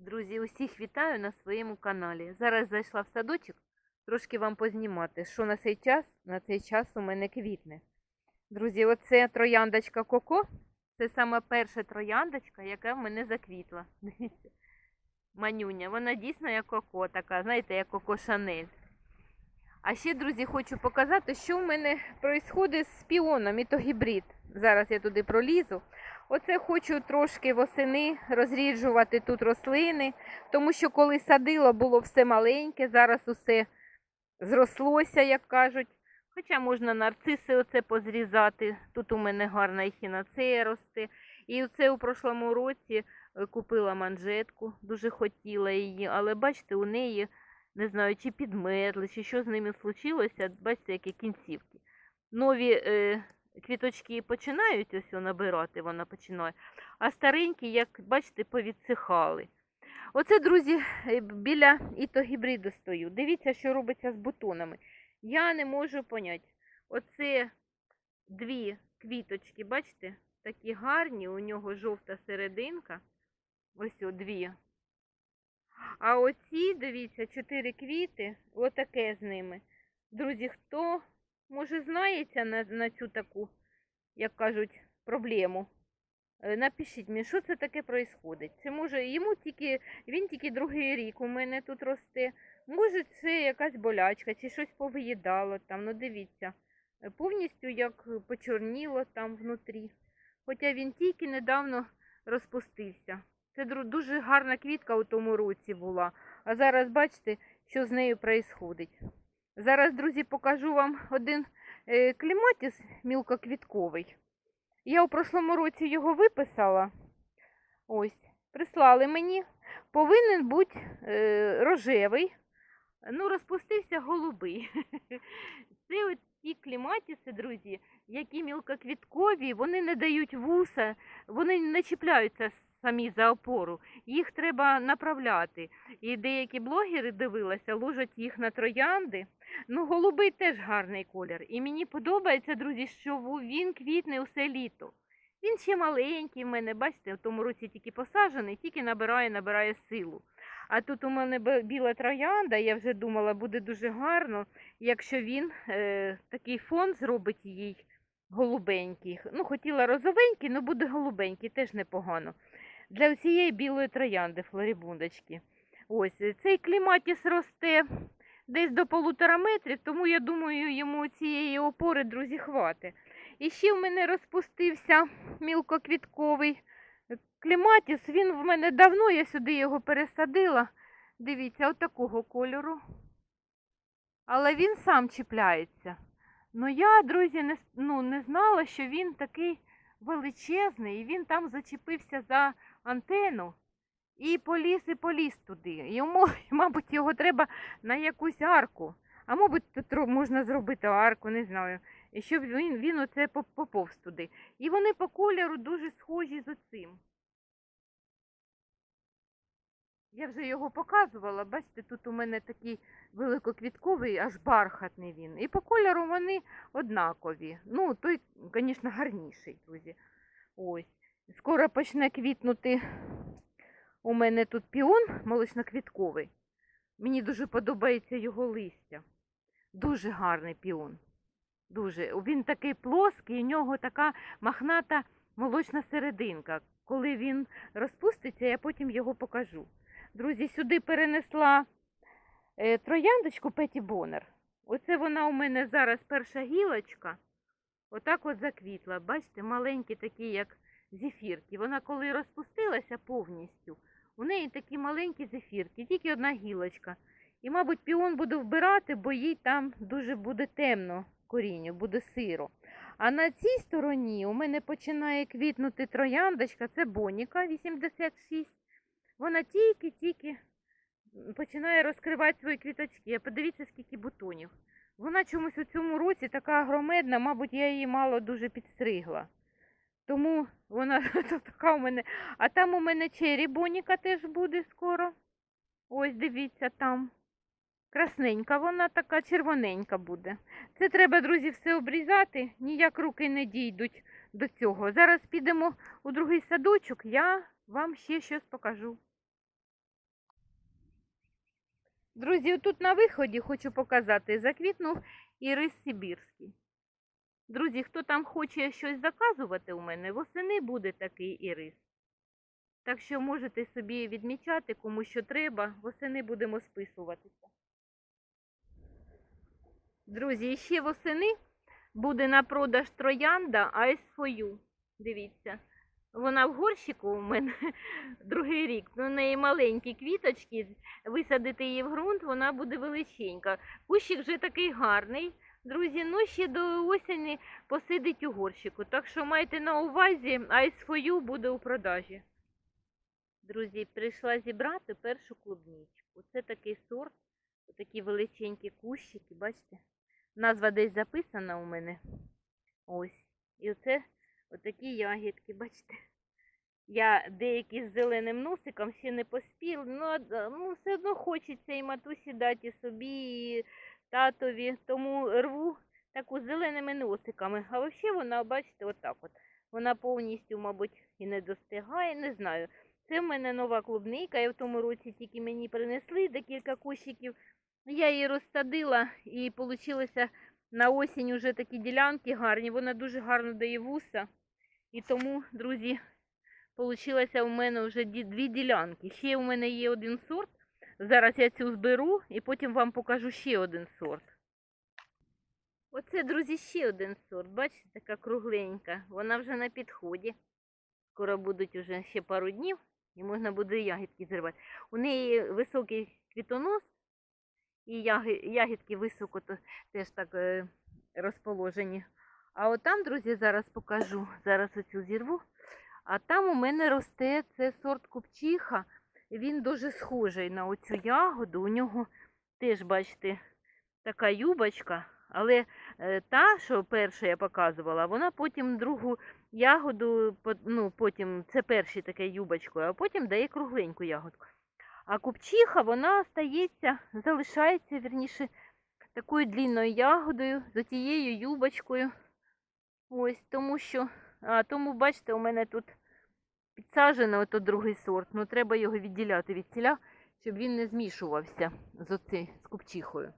Друзі, усіх вітаю на своєму каналі. Зараз зайшла в садочок, трошки вам познімати, що на цей час, на цей час у мене квітне. Друзі, оце трояндочка Коко. Це саме перша трояндочка, яка в мене заквітла. Дивіться. Манюня, вона дійсно як Коко, така, знаєте, як Коко Шанель. А ще, друзі, хочу показати, що в мене відбувається з піоном, і то гібрид. Зараз я туди пролізу. Оце хочу трошки восени розріджувати тут рослини, тому що коли садила, було все маленьке, зараз усе зрослося, як кажуть. Хоча можна нарциси оце позрізати. Тут у мене гарна ехінацея росте. І оце у прошлому році е, купила манжетку, дуже хотіла її, але бачите, у неї не знаю, чи підмерли, чи що з ними случилося. Бачите, які кінцівки. Нові е, квіточки починають ось набирати, вона починає, а старенькі, як бачите, повідсихали. Оце, друзі, е, біля ітогібриду стою. Дивіться, що робиться з бутонами. Я не можу поняти. Оце дві квіточки, бачите, такі гарні, у нього жовта серединка. Ось о, дві. А оці, дивіться, чотири квіти, отаке з ними. Друзі, хто може знається на, на цю таку, як кажуть, проблему? Е, Напишіть мені, що це таке происходить. Це може йому тільки, він тільки другий рік у мене тут росте. Може, це якась болячка, чи щось повиїдало там. Ну дивіться, е, повністю як почорніло там внутрі. Хоча він тільки недавно розпустився. Це дуже гарна квітка у тому році була. А зараз бачите, що з нею відбувається. Зараз, друзі, покажу вам один е, кліматіс мілкоквітковий. Я у прошлому році його виписала. Ось, прислали мені. Повинен бути е, рожевий. Ну, розпустився голубий. Це ті кліматіси, друзі, які мілкоквіткові, вони не дають вуса, вони не чіпляються самі за опору. Їх треба направляти. І деякі блогери дивилися, ложать їх на троянди. Ну, голубий теж гарний колір. І мені подобається, друзі, що він квітне усе літо. Він ще маленький в мене, бачите, в тому році тільки посаджений, тільки набирає, набирає силу. А тут у мене біла троянда, я вже думала, буде дуже гарно, якщо він е, такий фон зробить їй голубенький. Ну, хотіла розовенький, але буде голубенький, теж непогано. Для цієї білої троянди флорібундочки. Ось е, цей кліматіс росте десь до полутора метрів, тому я думаю, йому цієї опори, друзі, хватить. І ще в мене розпустився мілкоквітковий кліматіс. Він в мене давно, я сюди його пересадила. Дивіться, отакого кольору. Але він сам чіпляється. Ну я, друзі, не, ну, не знала, що він такий величезний, і він там зачепився за антенну і поліз і поліз туди. Йому, мабуть, його треба на якусь арку. А мабуть, тут можна зробити арку, не знаю. І щоб він, він оце поповз туди. І вони по кольору дуже схожі з оцим. Я вже його показувала, бачите, тут у мене такий великоквітковий, аж бархатний він. І по кольору вони однакові. Ну, той, звісно, гарніший, друзі. Ось. Скоро почне квітнути у мене тут піон молочноквітковий. Мені дуже подобається його листя. Дуже гарний піон. Дуже. Він такий плоский, у нього така махната молочна серединка. Коли він розпуститься, я потім його покажу. Друзі, сюди перенесла е, трояндочку Петі Бонер. Оце вона у мене зараз перша гілочка. Отак от заквітла. Бачите, маленькі такі, як зефірки. Вона коли розпустилася повністю, у неї такі маленькі зефірки, тільки одна гілочка. І, мабуть, піон буду вбирати, бо їй там дуже буде темно корінню, буде сиро. А на цій стороні у мене починає квітнути трояндочка, це Боніка 86. Вона тільки-тільки починає розкривати свої квіточки. Подивіться, скільки бутонів. Вона чомусь у цьому році така громадна, мабуть, я її мало дуже підстригла. Тому вона така у мене. А там у мене чері Боніка теж буде скоро. Ось дивіться там. Красненька, вона така червоненька буде. Це треба, друзі, все обрізати, ніяк руки не дійдуть до цього. Зараз підемо у другий садочок, я вам ще щось покажу. Друзі, тут на виході хочу показати, заквітнув ірис Сибірський. Друзі, хто там хоче щось заказувати у мене, восени буде такий ірис. Так що можете собі відмічати, кому що треба, восени будемо списуватися. Друзі, ще восени буде на продаж троянда for Дивіться. Вона в горщику у мене другий рік. У неї маленькі квіточки. Висадити її в ґрунт, вона буде величенька. Кущик вже такий гарний. Друзі, ну ще до осені посидить у горщику. Так що майте на увазі, Ice for You буде у продажі. Друзі, прийшла зібрати першу клубничку. Це такий сорт, такі величенькі кущики, бачите? Назва десь записана у мене. Ось. І оце отакі ягідки, бачите. Я деякі з зеленим носиком ще не поспіл, ну, ну все одно хочеться і матусі дати і собі, і татові, тому рву таку зеленими носиками. А взагалі вона, бачите, отак от. Вона повністю, мабуть, і не достигає, не знаю. Це в мене нова клубника, я в тому році тільки мені принесли декілька кущиків. Я її розсадила і вийшло на осінь уже такі ділянки гарні. Вона дуже гарно дає вуса. І тому, друзі, вийшло у мене вже дві ділянки. Ще у мене є один сорт. Зараз я цю зберу і потім вам покажу ще один сорт. Оце, друзі, ще один сорт. Бачите, така кругленька. Вона вже на підході. Скоро будуть уже ще пару днів і можна буде ягідки зривати. У неї високий квітонос, і ягідки високо теж так е, розположені. А от там, друзі, зараз покажу. Зараз оцю зірву. А там у мене росте це сорт купчиха. Він дуже схожий на оцю ягоду. У нього теж, бачите, така юбочка. Але е, та, що перша я показувала, вона потім другу ягоду, ну, потім це перші таке юбочкою, а потім дає кругленьку ягодку. А купчиха, вона стається, залишається, вірніше, такою длінною ягодою, з тією юбочкою. Ось, тому що, а, тому, бачите, у мене тут підсаджено ото другий сорт. Ну, треба його відділяти від ціля, щоб він не змішувався з, оци, з купчихою.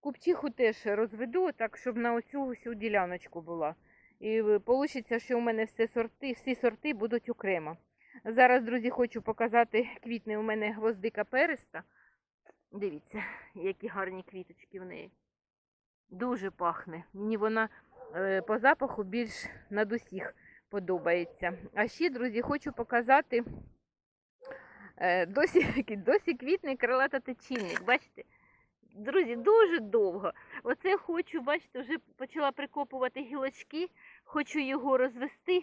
Купчиху теж розведу, так, щоб на оцю всю діляночку була. І вийде, що у мене всі сорти, всі сорти будуть окремо. Зараз, друзі, хочу показати квітне у мене гвоздика переста. Дивіться, які гарні квіточки в неї. Дуже пахне. Мені вона е, по запаху більш над усіх подобається. А ще, друзі, хочу показати е, досі, досі квітний крилата течінник. Бачите? Друзі, дуже довго. Оце хочу, бачите, вже почала прикопувати гілочки, хочу його розвести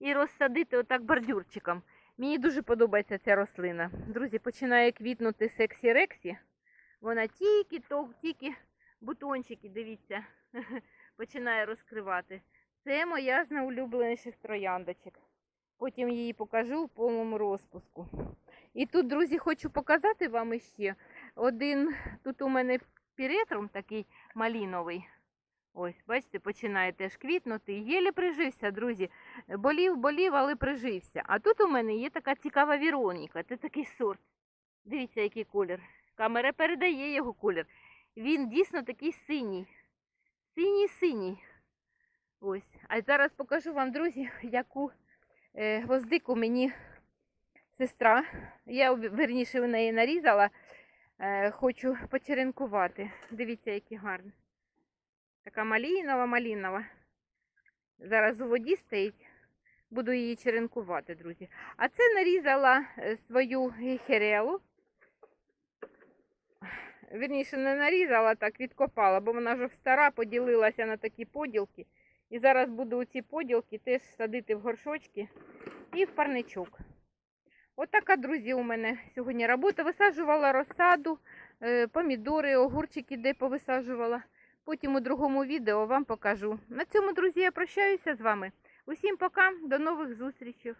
і розсадити отак бордюрчиком. Мені дуже подобається ця рослина. Друзі, починає квітнути сексі рексі. Вона тільки то, тільки бутончики, дивіться, починає розкривати. Це моя з найулюбленіших трояндочок. Потім її покажу в повному розпуску. І тут, друзі, хочу показати вам іще один. Тут у мене піретрум такий маліновий. Ось, бачите, починає теж квітнути. Єлі прижився, друзі. Болів, болів, але прижився. А тут у мене є така цікава Віроніка. Це такий сорт. Дивіться, який колір. Камера передає його колір. Він дійсно такий синій. Синій-синій. Ось. А зараз покажу вам, друзі, яку е, гвоздику мені сестра. Я верніше в неї нарізала. Е, хочу почеренкувати. Дивіться, які гарні. Така малінова, малінова. Зараз у воді стоїть. Буду її черенкувати, друзі. А це нарізала е, свою гіхерелу. Вірніше, не нарізала, так відкопала, бо вона вже стара, поділилася на такі поділки. І зараз буду ці поділки теж садити в горшочки і в парничок. Отака, друзі, у мене сьогодні робота. Висаджувала розсаду, е, помідори, огурчики, де повисаджувала. Потім у другому відео вам покажу. На цьому, друзі, я прощаюся з вами. Усім пока, до нових зустрічей.